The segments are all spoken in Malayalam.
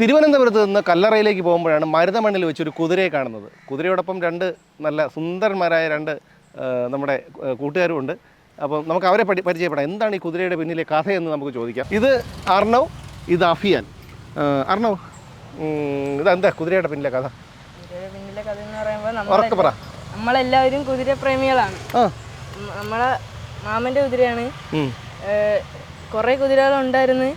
തിരുവനന്തപുരത്ത് നിന്ന് കല്ലറയിലേക്ക് പോകുമ്പോഴാണ് മരുതമണ്ണിൽ വെച്ചൊരു കുതിരയെ കാണുന്നത്. കുതിരയോടൊപ്പം രണ്ട് നല്ല സുന്ദരന്മാരായ രണ്ട് നമ്മുടെ കൂട്ടുകാരുമുണ്ട്. അപ്പം നമുക്ക് അവരെ പരി പരിചയപ്പെടാം. എന്താണ് ഈ കുതിരയുടെ പിന്നിലെ കഥയെന്ന് നമുക്ക് ചോദിക്കാം. ഇത് അർണവ് ഇത് അഫിയാൻ. അർണവ് ഇതെന്താ കുതിരയുടെ പിന്നിലെ കഥ? കുതിരയുടെ പിന്നിലെ കഥ എന്ന് പറയുമ്പോൾ നമ്മളെല്ലാവരും കുതിര പ്രേമികളാണ്. നമ്മളെ മാമന്റെ കുതിരയാണ്. കുറെ കുതിരകളുണ്ടായിരുന്നു.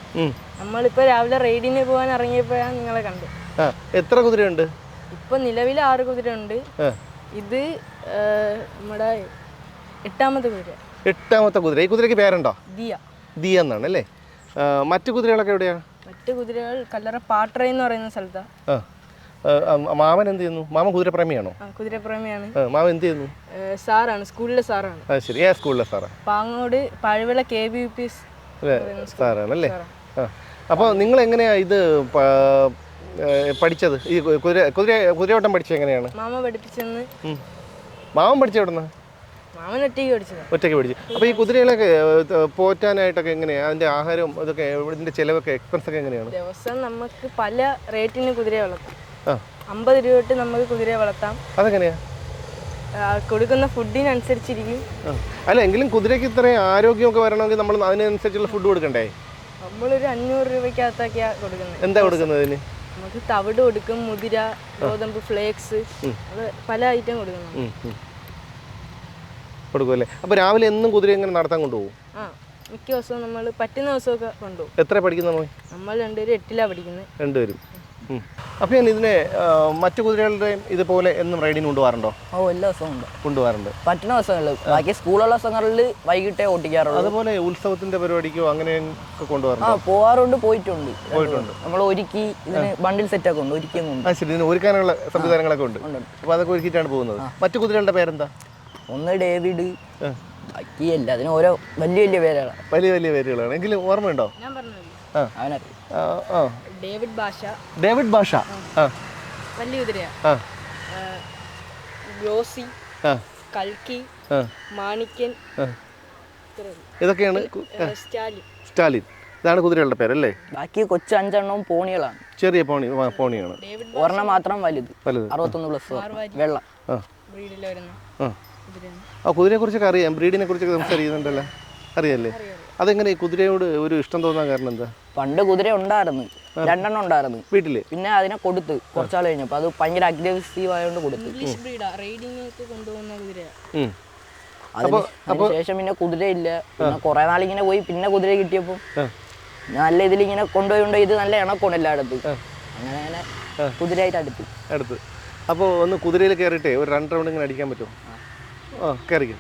നമ്മളിപ്പോൾ രാവിലെ റൈഡിന് പോകാൻ ഇറങ്ങിയപ്പോഴാണ് നിങ്ങളെ കണ്ടത്. ആ എത്ര കുതിരയുണ്ട്? ഇപ്പൊ നിലവിൽ ആറ് കുതിരയുണ്ട്. ഇത് നമ്മുടെ എട്ടാമത്തെ കുതിര. എട്ടാമത്തെ കുതിര. ഈ കുതിരയ്ക്ക് പേരുണ്ടോ? ദിയ. ദിയ എന്നാണ് അല്ലേ? മറ്റു കുതിരകളൊക്കെ എവിടെയാണ് മറ്റു കുതിരകൾ കല്ലറ പാട്ര എന്ന് പറയുന്ന സ്ഥലത്താ. മാമൻ എന്ത് ചെയ്യുന്നു? മാമൻ കുതിരപ്രേമിയാണോ? കുതിരപ്രേമിയാണ്. മാമൻ എന്ത് ചെയ്യുന്നു? സാറാണ് സ്കൂളിലെ സാറാണ്. ശരി. ഏ സ്കൂളിലെ സാറാണ് Pangode Pazhavila K B U P സാറാണ് അല്ലേ അപ്പോൾ നിങ്ങൾ എങ്ങനെയാ ഇത് പഠിച്ചത്? ഈ കുതിര കുതിര കുതിരയോട്ടം പഠിച്ചത് എങ്ങനെയാണ്? മാമ പഠിപ്പിച്ചെന്ന്. മാമൻ പഠിച്ച മാമൻ ഒറ്റയ്ക്ക് പഠിച്ചത്. ഒറ്റയ്ക്ക് പഠിച്ചു. അപ്പോൾ ഈ കുതിരകളൊക്കെ പോറ്റാനായിട്ടൊക്കെ എങ്ങനെയാണ് അതിന്റെ ആഹാരവും അതൊക്കെ ഇതിന്റെ ചിലവൊക്കെ എക്സ്പെൻസ് ഒക്കെ എങ്ങനെയാണ്? ദിവസം നമുക്ക് പല റേറ്റിന് കുതിരയെ വളർത്താം. അമ്പത് രൂപ തൊട്ട് നമുക്ക് കുതിരയെ വളർത്താം. അതെങ്ങനെയാ? കൊടുക്കുന്ന ഫുഡിനനുസരിച്ചിരിക്കും. അല്ല എങ്കിലും കുതിരയ്ക്ക് ഇത്രയും ആരോഗ്യമൊക്കെ വരണമെങ്കിൽ നമ്മൾ അതിനനുസരിച്ചുള്ള ഫുഡ് കൊടുക്കണ്ടേ? നമ്മളൊരു അഞ്ഞൂറ് രൂപയ്ക്കകത്തൊക്കെയാണ് കൊടുക്കുന്നത്. എന്താ കൊടുക്കുന്നതിന് നമുക്ക് തവിട് കൊടുക്കും മുതിര ഗോതമ്പ് ഫ്ലേക്സ് പല ഐറ്റം കൊടുക്കുന്നു. കൊടുക്കുമല്ലേ? അപ്പോൾ രാവിലെ എന്നും കുതിര എങ്ങനെ നടത്താൻ കൊണ്ടുപോകും? ആ മിക്ക ദിവസവും നമ്മൾ പറ്റുന്ന ദിവസമൊക്കെ കൊണ്ടുപോകും. എത്ര പഠിക്കുന്ന മോൻ നമ്മൾ രണ്ടുപേരും എട്ടിലാണ് പഠിക്കുന്നത്. രണ്ടുപേരും. അപ്പോൾ ഞാൻ ഇതിനെ മറ്റു കുതിരകളുടെയും ഇതുപോലെ എന്നും റൈഡിന് കൊണ്ടുപോകാറുണ്ടോ? ഓ എല്ലാ ദിവസവും ഉണ്ട് കൊണ്ടുപോകാറുണ്ട്. പറ്റുന്ന ദിവസങ്ങളിൽ. ബാക്കി സ്കൂളുള്ള ദിവസങ്ങളിൽ വൈകിട്ടേ ഓട്ടിക്കാറുള്ളൂ. അതുപോലെ ഉത്സവത്തിന്റെ പരിപാടിക്കോ അങ്ങനെ ആ പോവാറുണ്ട് പോയിട്ടുണ്ട്. പോയിട്ടുണ്ട്. നമ്മൾ ഒരുക്കി ഇതിന് ബണ്ടിൽ സെറ്റ് ഒക്കെ ഉണ്ട് ഒരുക്കിയും കൊണ്ട് ആ ശരി ഇതിന് ഒരുക്കാനുള്ള സംവിധാനങ്ങളൊക്കെ ഉണ്ട്. ഉണ്ട്. അപ്പോൾ അതൊക്കെ ഒരുക്കിയിട്ടാണ് പോകുന്നത്. മറ്റു കുതിരകളുടെ പേരെന്താ? ഒന്ന് ഡേവിഡ്. ബാക്കിയല്ല ബാക്കി എല്ലാ അതിന് ഓരോ വലിയ വലിയ പേരാണ് വലിയ വലിയ പേരുകളാണ്. എങ്കിലും ഓർമ്മയുണ്ടോ? ഞാൻ ആ ആ, ആ ഡേവിഡ് ഭാഷ ഡേവിഡ് ഭാഷ വലിയ കുതിരയാ. ഗ്ലോസി കൽക്കി ആ. മാണിക്യൻ. ഇതൊക്കെയാണ് സ്റ്റാലിൻ. സ്റ്റാലിൻ. ഇതാണ് കുതിരകളുടെ പേരല്ലേ? ബാക്കി കൊച്ചു അഞ്ചെണ്ണവും പോണികളാണ്. ചെറിയ പോണി പോണിയാണ്. ഒരെണ്ണം മാത്രം വലുത്. വലുത്. അറുപത്തൊന്ന് പ്ലസ് വെള്ള. ആ. കുതിരയെ കുറിച്ചൊക്കെ അറിയാം. ബ്രീഡിനെ കുറിച്ചൊക്കെ സംസാരിക്കുന്നുണ്ടല്ലോ അറിയാല്ലേ? അതെങ്ങനെ ഈ കുതിരയോട് ഒരു ഇഷ്ടം തോന്നാൻ കാരണം എന്താ? പണ്ട് കുതിര ഉണ്ടായിരുന്നു. രണ്ടെണ്ണം ഉണ്ടായിരുന്നു. വീട്ടിൽ? പിന്നെ അതിനെ കൊടുത്ത് കുറച്ചാൾ കഴിഞ്ഞപ്പോൾ അത് ഭയങ്കര അഗ്രസീവ് ആയതുകൊണ്ട് കൊടുത്തു. അതിനുശേഷം പിന്നെ കുതിരയില്ല പിന്നെ കുറെ നാളിങ്ങനെ പോയി പിന്നെ കുതിര കിട്ടിയപ്പോൾ. നല്ല ഇതിൽ ഇങ്ങനെ കൊണ്ടുപോയി ഇത് നല്ല ഇണക്കുണ്ട് എല്ലായിടത്തും. അങ്ങനെ അങ്ങനെ കുതിരയായിട്ട് അടുത്ത്. അടുത്ത്. അപ്പോൾ ഒന്ന് കുതിരയിൽ കയറിയിട്ടേ ഒരു രണ്ട് റൗണ്ട് ഇങ്ങനെ അടിക്കാൻ പറ്റുമോ? ഓ കയറിക്കും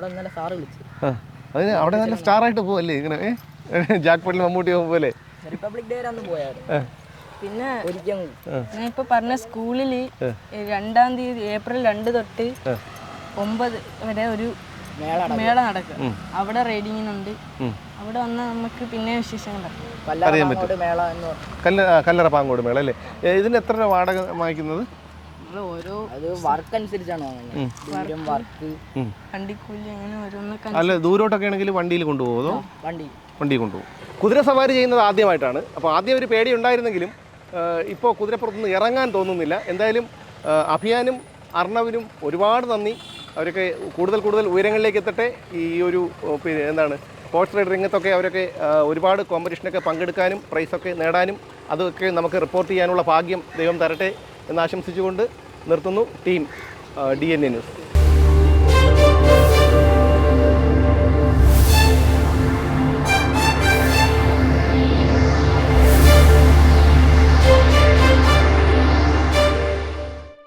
അവിടെ ഇന്നലെ സാറ് വിളിച്ചു. അതിന് അവിടെ നല്ല സ്റ്റാർ ആയിട്ട് പോവല്ലേ ഇങ്ങനെ ജാക്ക് പട്ടിൽ മമ്മൂട്ടി പോലെ. റിപ്പബ്ലിക് ഡേ അന്ന് പോയായിരുന്നു. പിന്നെ ഒരിക്കലും ഞാൻ ഇപ്പൊ പറഞ്ഞ സ്കൂളിൽ രണ്ടാം തീയതി ഏപ്രിൽ രണ്ട് തൊട്ട് ഒമ്പത് വരെ ഒരു മേള നടക്കും. അവിടെ റൈഡിങ്ങിനുണ്ട്. അവിടെ വന്നാൽ നമുക്ക് പിന്നെ വിശേഷങ്ങൾ അറിയാൻ പറ്റും. കല്ലറ പാങ്കോട് മേള അല്ലേ? ഇതിന് എത്ര രൂപ വാടക വാങ്ങിക്കുന്നത്? ഓരോ അത് വർക്ക് അനുസരിച്ചാണ് വാങ്ങുന്നത്. വർക്ക്. വണ്ടിക്കൂലി അങ്ങനെ അല്ല ദൂരോട്ടൊക്കെ ആണെങ്കിൽ വണ്ടിയിൽ കൊണ്ടുപോകുമോ വണ്ടി. വണ്ടി കൊണ്ടുപോകും. കുതിര സവാരി ചെയ്യുന്നത് ആദ്യമായിട്ടാണ്. അപ്പോൾ ആദ്യം ഒരു പേടി ഉണ്ടായിരുന്നെങ്കിലും ഇപ്പോൾ കുതിരപ്പുറത്തുനിന്ന് ഇറങ്ങാൻ തോന്നുന്നില്ല. എന്തായാലും അഭിയാനും അർണവിനും ഒരുപാട് നന്ദി. അവരൊക്കെ കൂടുതൽ കൂടുതൽ ഉയരങ്ങളിലേക്ക് എത്തട്ടെ. ഈ ഒരു പിന്നെ എന്താണ് സ്പോർട്സ് റൈഡ് രംഗത്തൊക്കെ അവരൊക്കെ ഒരുപാട് കോമ്പറ്റീഷനൊക്കെ പങ്കെടുക്കാനും പ്രൈസൊക്കെ നേടാനും അതൊക്കെ നമുക്ക് റിപ്പോർട്ട് ചെയ്യാനുള്ള ഭാഗ്യം ദൈവം തരട്ടെ. എന്ന് ആശംസിച്ചുകൊണ്ട് നിർത്തുന്നു team D N A news.